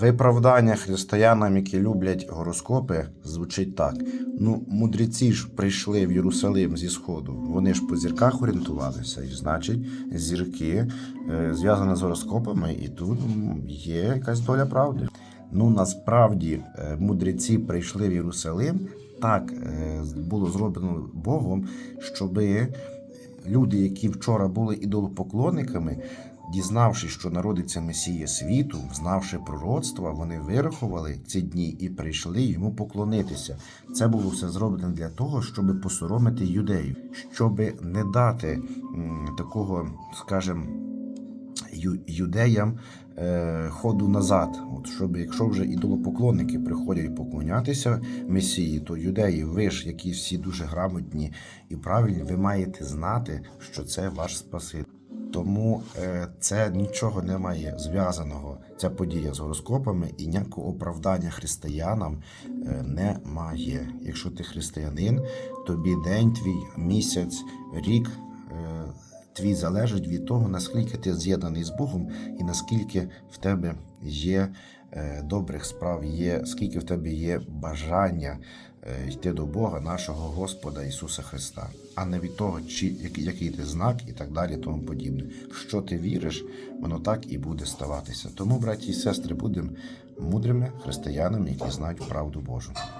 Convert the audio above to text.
Виправдання християнам, які люблять гороскопи, звучить так: ну, мудреці ж прийшли в Єрусалим зі Сходу. Вони ж по зірках орієнтувалися, і значить, зірки е, зв'язані з гороскопами, і тут є якась доля правди. Ну, насправді, е, мудреці прийшли в Єрусалим. Так е, було зроблено Богом, щоби люди, які вчора були ідолопоклонниками, дізнавшись, що народиться Месія світу, знавши пророцтва, вони вирахували ці дні і прийшли йому поклонитися. Це було все зроблено для того, щоб посоромити юдеїв, щоб не дати такого, скажімо, юдеям е, ходу назад. От щоб якщо вже ідолопоклонники приходять поклонятися Месії, то юдеї, ви ж, які всі дуже грамотні і правильні, ви маєте знати, що це ваш Спаситель. Тому е, це нічого не має зв'язаного, ця подія з гороскопами і ніякого оправдання християнам е, немає. Якщо ти християнин, тобі день твій, місяць, рік твій залежить від того, наскільки ти з'єднаний з Богом і наскільки в тебе є е, добрих справ, є, скільки в тебе є бажання е, йти до Бога, нашого Господа Ісуса Христа, а не від того, чи який, який ти знак і так далі, тому подібне. Що ти віриш, воно так і буде ставатися. Тому, браті і сестри, будемо мудрими християнами, які знають правду Божу.